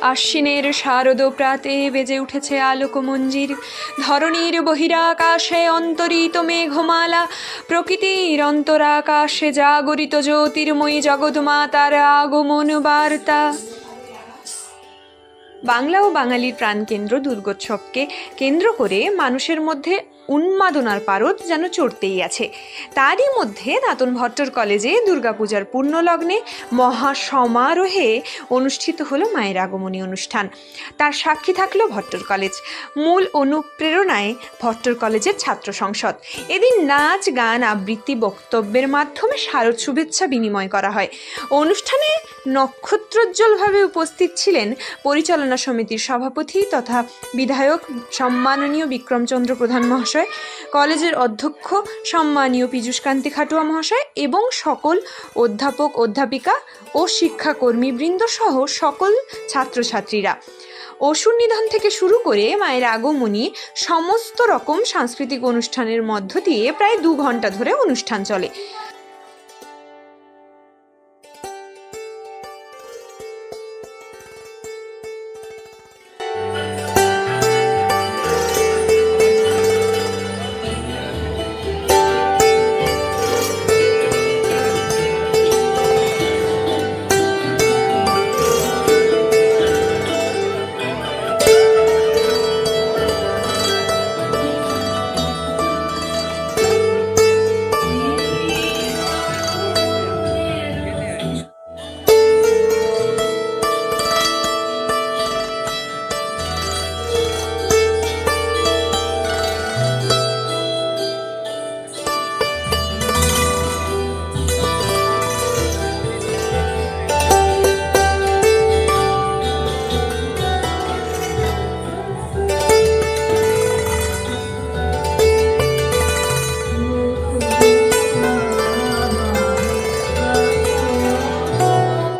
আশ্বিনের শারদ প্রাতে বেজে উঠেছে আলোকমঞ্জির। ধরণীর বহিরাকাশে অন্তরিত মেঘমালা, প্রকৃতির অন্তরাকাশে জাগরিত জ্যোতির্ময়ী জগৎমাতার আগমন বার্তা। বাংলা ও বাঙালির প্রাণকেন্দ্র দুর্গোৎসবকে কেন্দ্র করে মানুষের মধ্যে উন্মাদনার পারদ যেন চড়তেই আছে। তারই মধ্যে দাতন ভট্টর কলেজে দুর্গাপূজার পূর্ণলগ্নে মহা সমারোহে অনুষ্ঠিত হলো মায়ের আগমনী অনুষ্ঠান। তার সাক্ষী থাকল ভট্টর কলেজ। মূল অনুপ্রেরণায় ভট্টর কলেজের ছাত্র সংসদ। এদিন নাচ, গান, আবৃত্তি, বক্তব্যের মাধ্যমে শারদ শুভেচ্ছা বিনিময় করা হয়। অনুষ্ঠানে নক্ষত্রোজ্জ্বলভাবে উপস্থিত ছিলেন পরিচালনা সমিতির সভাপতি তথা বিধায়ক সম্মাননীয় বিক্রমচন্দ্র প্রধান মহাশয়, কলেজের অধ্যক্ষ সম্মানীয় পীযূষকান্তি খাটুয়া মহাশয় এবং সকল অধ্যাপক, অধ্যাপিকা ও শিক্ষাকর্মীবৃন্দ সহ সকল ছাত্রছাত্রীরা। অসুর নিধন থেকে শুরু করে মায়ের আগমনী, সমস্ত রকম সাংস্কৃতিক অনুষ্ঠানের মধ্য দিয়ে প্রায় দু ঘণ্টা ধরে অনুষ্ঠান চলে।